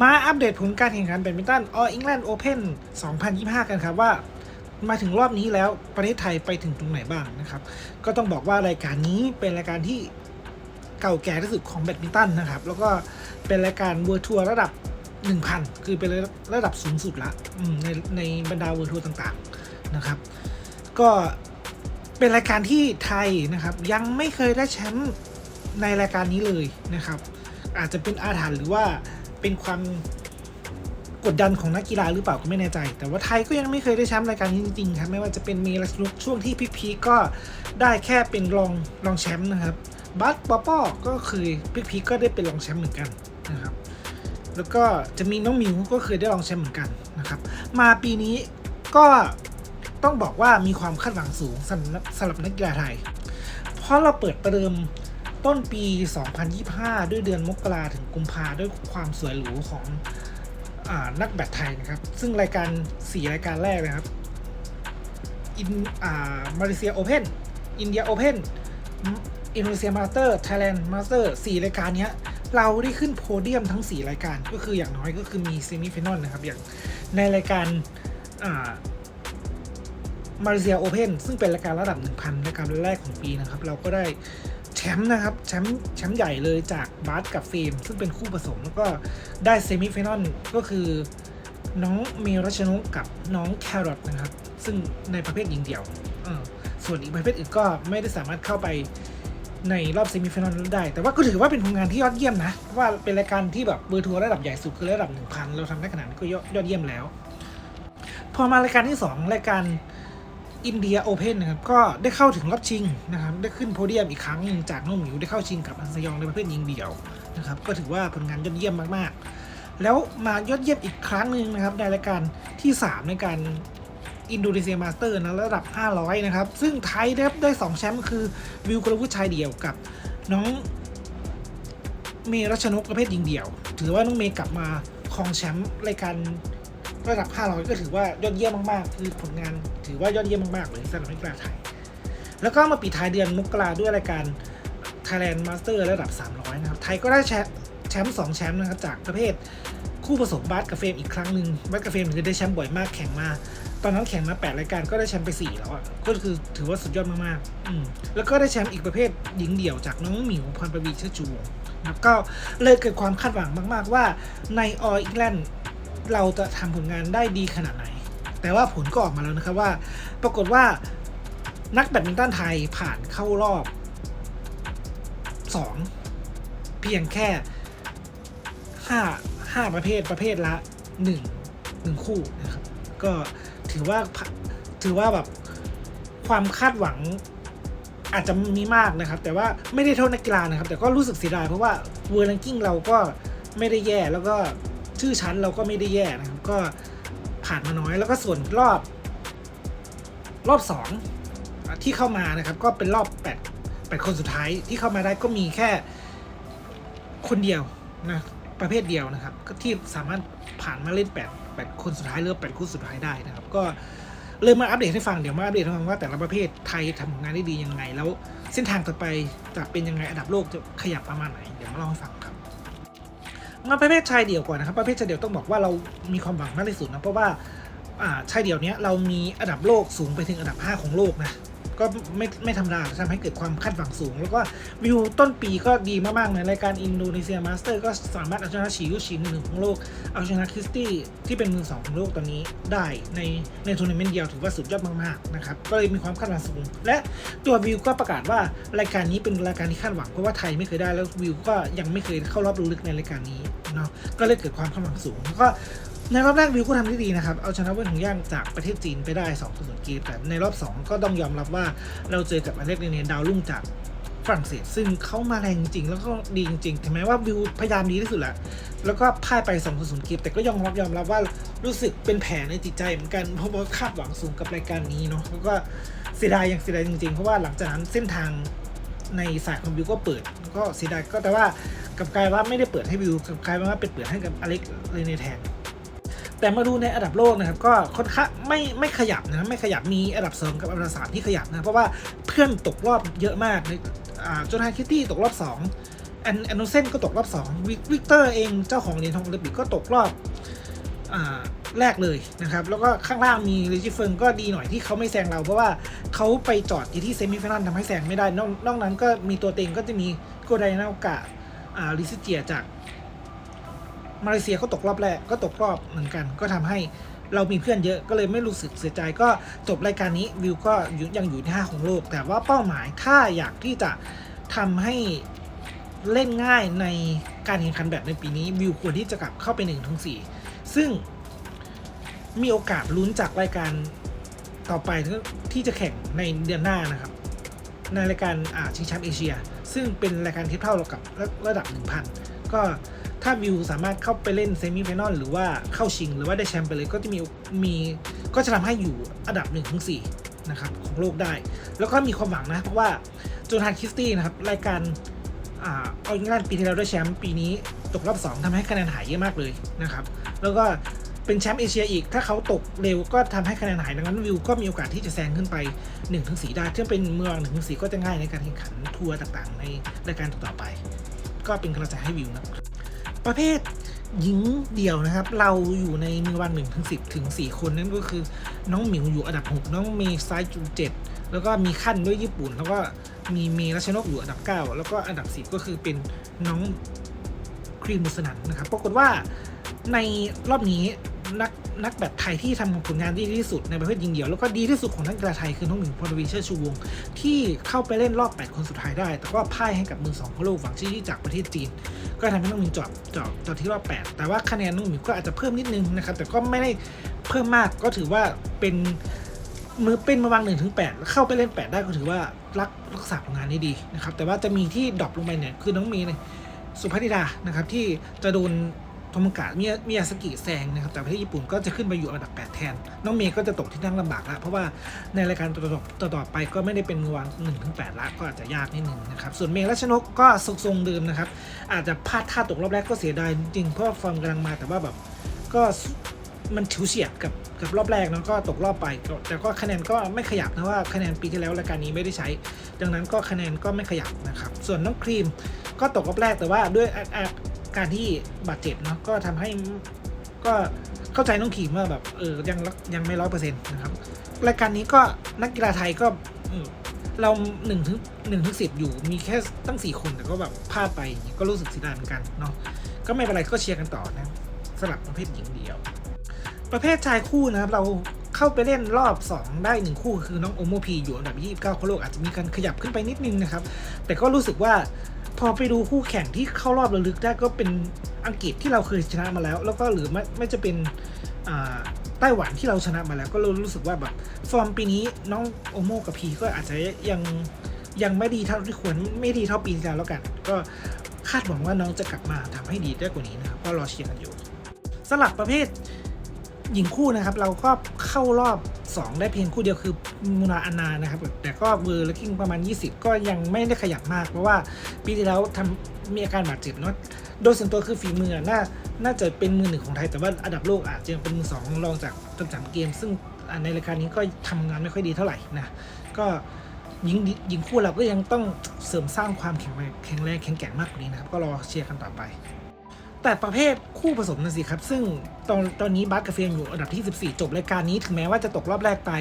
มาอัปเดตผลการแข่งขันแบดมินตัน All England Open 2025 กันครับว่า มาถึงรอบนี้แล้วประเทศไทยไปถึงตรงไหนบ้างนะครับ ก็ต้องบอกว่ารายการนี้เป็นรายการที่เก่าแก่ที่สุดของแบดมินตันนะครับ แล้วก็เป็นรายการเวอร์ทัวร์ระดับ 1,000 คือเป็นระดับสูงสุดละในในบรรดาเวอร์ทัวร์ต่างๆนะครับ ก็เป็นรายการที่ไทยนะครับ ยังไม่เคยได้แชมป์ในรายการนี้เลยนะครับ อาจจะเป็นอาถรรพ์หรือว่า เป็นความกดดันของนักกีฬาหรือเปล่าก็ไม่แน่ใจ แต่ว่าไทยก็ยังไม่เคยได้แชมป์รายการนี้จริงๆครับไม่ว่าจะเป็นเมลัสนุกช่วงที่พีคๆก็ได้แค่เป็นรองรองแชมป์นะครับบัสปอปอก็คือพีคๆก็ได้เป็นรองแชมป์เหมือนกันนะครับแล้วก็จะมีน้องมิวก็เคยได้รองแชมป์เหมือนกันนะครับมาปีนี้ก็ต้องบอกว่ามีความคาดหวังสูงสำหรับสำหรับนักกีฬาไทย เพราะเราเปิดประเดิม ต้นปี 2025 ด้วยเดือนมกราถึงกุมภาด้วยความสวยหรูของอนักแบดไทยนะครับ ซึ่งรายการ 4 รายการแรกนะครับอินมาเลเซียโอเพนอินเดียโอเพนอินโดนีเซียมาสเตอร์ไทยแลนด์มาสเตอร์4รายการนี้เราได้ขึ้นโพเดียมทั้ง 4 รายการก็คืออย่างน้อยก็คือมีเซมิฟิแนลนะครับ อย่างในรายการมาเลเซียโอเพนซึ่งเป็นรายการระดับ 1,000รายการแรกของปีนะครับ เราก็ได้ มป์นะครับแชมป์แชมป์ใหญ่เลยจากบาสกับเฟรมซึ่งเป็นคู่ผสมแล้วก็ได้เซมิฟิแนลก็คือน้องเมรัชนกกับน้องแครอทนะครับ ซึ่งในประเภทหญิงเดี่ยวส่วนอีกประเภทอื่นก็ไม่ได้สามารถเข้าไปในรอบเซมิฟิแนลได้ แต่ว่าก็ถือว่าเป็นผลงานที่ยอดเยี่ยมนะ เพราะว่าเป็นรายการที่แบบเบอร์ทัวร์ระดับใหญ่สุดคือระดับ 1,000 เราทำได้ขนาดนี้ก็ยอดยอดเยี่ยมแล้ว พอมารายการที่ 2 รายการ อินเดียโอเพนนะครับ ก็ได้เข้าถึงรอบชิงนะครับ ได้ขึ้นโพเดียมอีกครั้งหนึ่งจากน้องหมิวได้เข้าชิงกับอันซยองในประเภทยิงเดี่ยวนะครับ ก็ถือว่าผลงานยอดเยี่ยมมากๆ แล้วมายอดเยี่ยมอีกครั้งหนึ่งนะครับในรายการที่ 3 ในการอินโดนีเซียมาสเตอร์นะระดับ 500 นะครับ ซึ่งไทยได้ได้ 2 แชมป์คือวิวกรวุฒิชายเดี่ยวกับน้องเมรัชนกประเภทหญิงเดี่ยว ถือว่าน้องเมย์กลับมาครองแชมป์รายการระดับ 500 ก็ถือว่ายอดเยี่ยมมากๆ คือผลงาน ถือว่ายอดเยี่ยมมาก ๆ เลยสำหรับนักกีฬาไทย แล้วก็มาปิดท้ายเดือนมกราด้วยรายการ Thailand Master ระดับ 300 นะครับ ไทยก็ได้แชมป์แชมป์2แชมป์นะครับ จากประเภทคู่ผสมบาสกับเฟมอีกครั้งหนึ่งบาสกับเฟมถือได้แชมป์บ่อยมากแข่งมา ตอนนั้นแข่งมา 8 รายการก็ได้แชมป์ไป 4 แล้วอะก็คือถือว่าสุดยอดมากๆอืมแล้วก็ได้แชมป์อีกประเภทหญิงเดี่ยวจากน้องหมิวพรประวีเชิดจูวงนะครับก็เลยเกิดความคาดหวังมาก ๆ ว่าในอออิงแลนด์เราจะทำผลงานได้ดีขนาดไหน แต่ว่าผลก็ออกมาแล้วนะครับว่า ปรากฏว่านักแบดมินตันไทยผ่านเข้ารอบ 2 เพียงแค่ห้าห้าประเภทประเภทละหนึ่งหนึ่งคู่นะครับ ก็ถือว่าถือว่าแบบความคาดหวังอาจจะมีมากนะครับ แต่ว่าไม่ได้เท่านักกีฬานะครับ แต่ก็รู้สึกเสียดายเพราะว่าเวอร์ a งกิ้งเราก็ไม่ได้แย่แล้วก็ชื่อชั้นเราก็ไม่ได้แย่นะครับก็ ผ่านมาน้อย แล้วก็ส่วนรอบรอบสองที่เข้ามานะครับ ก็เป็นรอบแปดแปดคนสุดท้ายที่เข้ามาได้ก็มีแค่คนเดียวนะประเภทเดียวนะครับก็ที่สามารถผ่านมาเล่นแปดแปดคนสุดท้ายหรือแปดคู่สุดท้ายได้นะครับ ก็เลยมาอัปเดตให้ฟังเดี๋ยวมาอัปเดตให้ฟังว่าแต่ละประเภทไทยทำผลงานได้ดียังไง แล้วเส้นทางต่อไปจะเป็นยังไงอันดับโลกจะขยับประมาณไหนเดี๋ยวมาเล่าให้ฟังครับ มาประเภทชายเดี่ยวก่อนนะครับ ประเภทชายเดี่ยวต้องบอกว่าเรามีความหวังมากที่สุดนะเพราะว่าชายเดี่ยวเนี้ยเรามีอันดับโลกสูงไปถึงอันดับ 5 ของโลกนะ ก็ไม่ไม่ธรรมดาทำให้เกิดความคาดหวังสูง แล้วก็วิวต้นปีก็ดีมากๆในรายการอินโดนีเซียมาสเตอร์ก็สามารถเอาชนะชิยุชิมือหนึ่งของโลก เอาชนะคริสตี้ที่เป็นมือสองของโลกตอนนี้ได้ในในทัวร์นาเมนต์เดียวถือว่าสุดยอดมากๆนะครับก็เลยมีความคาดหวังสูง และตัววิวก็ประกาศว่ารายการนี้เป็นรายการที่คาดหวังเพราะว่าไทยไม่เคยได้แล้ววิวก็ยังไม่เคยเข้ารอบลึกในรายการนี้เนาะก็เลยเกิดความคาดหวังสูงแล้วก็ ในรอบแรกวิวก็ทำได้ดีนะครับ เอาชนะเว่นของย่างจากประเทศจีนไปได้2ต่อ0เกมแต่ในรอบ 2 ก็ต้องยอมรับว่าเราเจอกับอเล็กเรเนียดาวรุ่งจากฝรั่งเศสซึ่งเขามาแรงจริงแล้วก็ดีจริงๆถึงแม้ว่าวิวพยายามดีที่สุดแหละแล้วก็พ่ายไป2ต่อ0เกมแต่ก็ยอมรับยอมรับว่ารู้สึกเป็นแผลในจิตใจเหมือนกันเพราะว่าคาดหวังสูงกับรายการนี้เนาะแล้วก็เสียดายอย่างเสียดายจริงๆ เพราะว่าหลังจากนั้นเส้นทางในสายของวิวก็เปิด ก็เสียดายก็แต่ว่ากับกลายว่าไม่ได้เปิดให้วิวกับกลายว่าเป็นเปิดให้กับอเล็กเรเนียแทน แต่มาดูในอันดับโลกนะครับก็ค่อนข้างไม่ไม่ขยับนะไม่ขยับมีอันดับสองกับอันดับสามที่ขยับนะเพราะว่าเพื่อนตกรอบเยอะมากในอ่าจนไฮคิตตี้ตกรอบ2แอนแอนโนเซนก็ตกรอบสองวิกเตอร์เองเจ้าของเหรียญทองโอลิมปิกก็ตกรอบอแรกเลยนะครับ แล้วก็ข้างล่างมีลิจิเฟิงก็ดีหน่อยที่เขาไม่แซงเรา เพราะว่าเขาไปจอดอยู่ที่เซมิฟิแนลทำให้แซงไม่ได้ นอกนอกนั้นก็มีตัวเต็งก็จะมีโกไดนากะอ่าลิซิเจียจาก มาเลเซียก็ตกรอบแรกก็ตกรอบเหมือนกัน ก็ทำให้เรามีเพื่อนเยอะก็เลยไม่รู้สึกเสียใจก็จบรายการนี้วิวก็ยังอยู่ที่ห้าของโลก แต่ว่าเป้าหมายถ้าอยากที่จะทำให้เล่นง่ายในการแข่งขันแบบในปีนี้วิวควรที่จะกลับเข้าไป1นถึงสซึ่งมีโอกาสลุ้นจากรายการต่อไปที่จะแข่งในเดือนหน้านะครับ ในรายการชิงแชมป์เอเชีย ซึ่งเป็นรายการทียบเท่าเรากับระระดับ 1,000 ก็ ถ้าวิวสามารถเข้าไปเล่นเซมิไฟแนลหรือว่าเข้าชิง หรือว่าได้แชมป์ไปเลยก็จะมีมีก็จะทำให้อยู่อันดับ1-4ถึง4นะครับของโลกได้ แล้วก็มีความหวังนะ เพราะว่าโจนาธานคิสตี้นะครับ รายการอ่าเอาอิงแลนปีที่แล้วได้แชมป์ปีนี้ตกรอบ 2ทำให้คะแนนหายเยอะมากเลยนะครับ แล้วก็เป็นแชมป์เอเชียอีก ถ้าเขาตกเร็วก็ทำให้คะแนนหาย ดังนั้นวิวก็มีโอกาสที่จะแซงขึ้นไป 1-4ถึง4ได้ซึ่งเป็นเมือง1-4ถึง4ก็จะง่ายในการแข่งขันทัวร์ต่างๆ ในรายการต่อๆไป ก็เป็นกำลังใจให้วิวนะครับ ประเภทหญิงเดี่ยวนะครับ เราอยู่ในมือวันหนึ่งถึงสิบถึงสี่คนนั่นก็คือ น้องหมิวอยู่อันดับหกน้องเมย์ไซจูเจ็ดแล้วก็มีขั้นด้วยญี่ปุ่น แล้วก็มีเมย์รัชนกอยู่อันดับเก้าแล้วก็อันดับสิบก็คือเป็นน้องครีมมุสนันนะครับปรากฏว่าในรอบนี้นักนักแบดไทยที่ทำผลงานดีที่สุดในประเภทยิงเดี่ยว แล้วก็ดีที่สุดของนักกีฬาไทยคือน้องหมิวพรวีเชอร์ชูวง ที่เข้าไปเล่นรอบ 8 คนสุดท้ายได้ แต่ก็พ่ายให้กับมือสองของโลกฝั่งชี่จากประเทศจีน ก็ทำให้น้องมินจอดจอดจอดที่รอบ 8 แต่ว่าคะแนนน้องมินก็อาจจะเพิ่มนิดนึงนะครับ แต่ก็ไม่ได้เพิ่มมากก็ถือว่าเป็นมือเป็นมาวางหนึ่งถึงแปดเข้าไปเล่น 8 ได้ก็ถือว่ารักรักษาผลงานได้ดีนะครับ แต่ว่าจะมีที่ดรอปลงไปเนี่ยคือน้องมีเนี่ยสุภัทธิดานะครับที่จะโดน โทโมกะมิยามิยาสกิแซงนะครับแต่ประเทศญี่ปุ่นก็จะขึ้นไปอยู่อันดับ 8 แทน น้องเมย์ก็จะตกที่นั่งลำบากละเพราะว่าในรายการต่อต่อไปก็ไม่ได้เป็นมือวาง1นถึงและก็อาจจะยากนิดนึงนะครับส่วนเมย์รัชนกก็ทรงๆเดิมนะครับอาจจะพลาดท่าตกรอบแรกก็เสียดายจริงเพราะฟอร์มกำลังมาแต่ว่าแบบก็มันฉิวเฉียดกับกับรอบแรกแล้วก็ตกรอบไป แต่ก็คะแนนก็ไม่ขยับนะว่าคะแนนปีที่แล้วรายการนี้ไม่ได้ใช้ ดังนั้นก็คะแนนก็ไม่ขยับนะครับส่วนน้องครีมก็ตกรอบแรกแต่ว่าด้วยอาอา การที่บาดเจ็บเนาะก็ทำให้ก็เข้าใจน้องครีมว่าแบบเออยังยังไม่ร้อยเปอร์เซ็นต์นะครับรายการนี้ก็นักกีฬาไทยก็เราหนึ่งถึงหนึ่งถึงสิบอยู่มีแค่ตั้งสี่คนแต่ก็แบบพลาดไปก็รู้สึกเสียดายเหมือนกันเนาะก็ไม่เป็นไรก็เชียร์กันต่อนะสำหรับประเภทหญิงเดียว ประเภทชายคู่นะครับเราเข้าไปเล่นรอบ 2 ได้ 1 คู่คือน้องโอโมพีอยู่อันดับ29ของโลกอาจจะมีการขยับขึ้นไปนิดนึงนะครับ แต่ก็รู้สึกว่า พอไปดูคู่แข่งที่เข้ารอบระลึกได้ก็เป็นอังกฤษที่เราเคยชนะมาแล้ว แล้วก็หรือไม่ไม่จะเป็นไต้หวันที่เราชนะมาแล้วก็รู้สึกว่าแบบฟอร์มปีนี้น้องโอโมกับพีก็อาจจะยังยังไม่ดีเท่าที่ควรไม่ดีเท่าปีที่แล้วแล้วกัน ก็คาดหวังว่าน้องจะกลับมาทำให้ดีได้กว่านี้นะครับก็รอเชียร์กันอยู่สลับประเภท หญิงคู่นะครับ เราก็เข้ารอบ 2 ได้เพียงคู่เดียวคือมูนาอานานะครับ แต่ก็เวอร์และคิงประมาณ 20 ก็ยังไม่ได้ขยับมาก เพราะว่าปีที่แล้วทำมีอาการบาดเจ็บเนาะโดยส่วนตัวคือฝีมือน่าน่าจะเป็นมือหนึ่งของไทย แต่ว่าอันดับโลกอาจจะเป็นมือสองรองจากจำจังเกม ซึ่งในรายการนี้ก็ทำงานไม่ค่อยดีเท่าไหร่นะก็หญิงหญิงคู่เราก็ยังต้องเสริมสร้างความแข็งแรงแข็งแรงแข็งแกร่งมากกว่านี้นะครับ ก็รอเชียร์กันต่อไป แต่ประเภทคู่ผสมน่ะสิครับ ซึ่งตอนตอนนี้บาสกับเฟียงอยู่อันดับที่ 14 จบรายการนี้ถึงแม้ว่าจะตกรอบแรกไป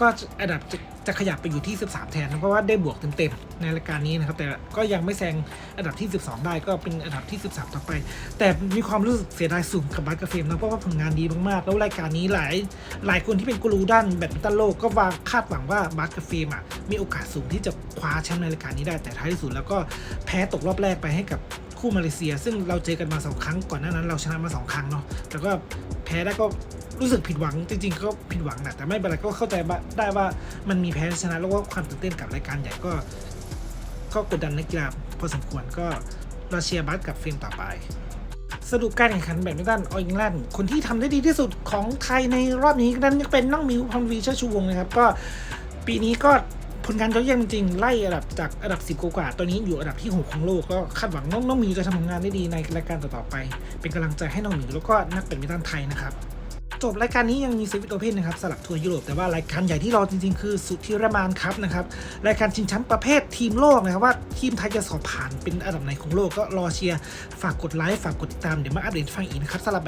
ก็อันดับจะจะขยับไปอยู่ที่ 13 แทน เพราะว่าได้บวกเต็มๆในรายการนี้นะครับ แต่ก็ยังไม่แซงอันดับที่ 12 ได้ก็เป็นอันดับที่ 13 ต่อไป แต่มีความรู้สึกเสียดายสูงกับบาสกับเฟรมนะเพราะว่าผลงานดีมากๆ แล้วรายการนี้หลายหลายคนที่เป็นกูรูด้านแบดมินตันโลกก็วางคาดหวังว่าบาสกับเฟรมอะมีโอกาสสูงที่จะคว้าแชมป์ในรายการนี้ได้แต่ท้ายที่สุดแล้วก็แพ้ตกรอบแรกไปให้กับ คู่มาเลเซีย ซึ่งเราเจอกันมาสองครั้งก่อนหน้านั้นเราชนะมาสองครั้งเนาะแต่ก็แพ้ได้ก็รู้สึกผิดหวังจริงๆก็ผิดหวังนะแต่ไม่เป็นไรก็เข้าใจได้ว่ามันมีแพ้ชนะแล้วก็ความตื่นเต้นกับรายการใหญ่ก็ก็กดดันนักกีฬาพอสมควรก็เราเชียร์บัสกับเฟรมต่อไปสรุปการแข่งขันแบดมินตันอออิงแลนด์คนที่ทำได้ดีที่สุดของไทยในรอบนี้นั้นยังเป็นน้องมิวพรวีเชอร์ชูวงนะครับ ก็ปีนี้ก็ ผลงานยอดเยี่ยมจริงไล่อันดับจากอันดับ 10 กว่าตัวนี้อยู่อันดับที่ 6 ของโลก ก็คาดหวังน้องน้องมิวจะทำงานได้ดีในรายการต่อๆไป เป็นกำลังใจให้น้องมิวแล้วก็นักแบดมินตันไทยนะครับจบรายการนี้ยังมีเซฟิตโอเพนนะครับสลับทัวร์ยุโรปแต่ว่ารายการใหญ่ที่รอจริงๆ คือสุดที่รมานครับนะครับรายการชิงแชมป์ประเภททีมโลกนะครับว่าทีมไทยจะสอบผ่านเป็นอันดับไหนของโลกก็รอเชียร์ฝากกดไลค์ฝากกดติดตามเดี๋ยวมาอัปเดตฟังอีกนะครับสำหรับ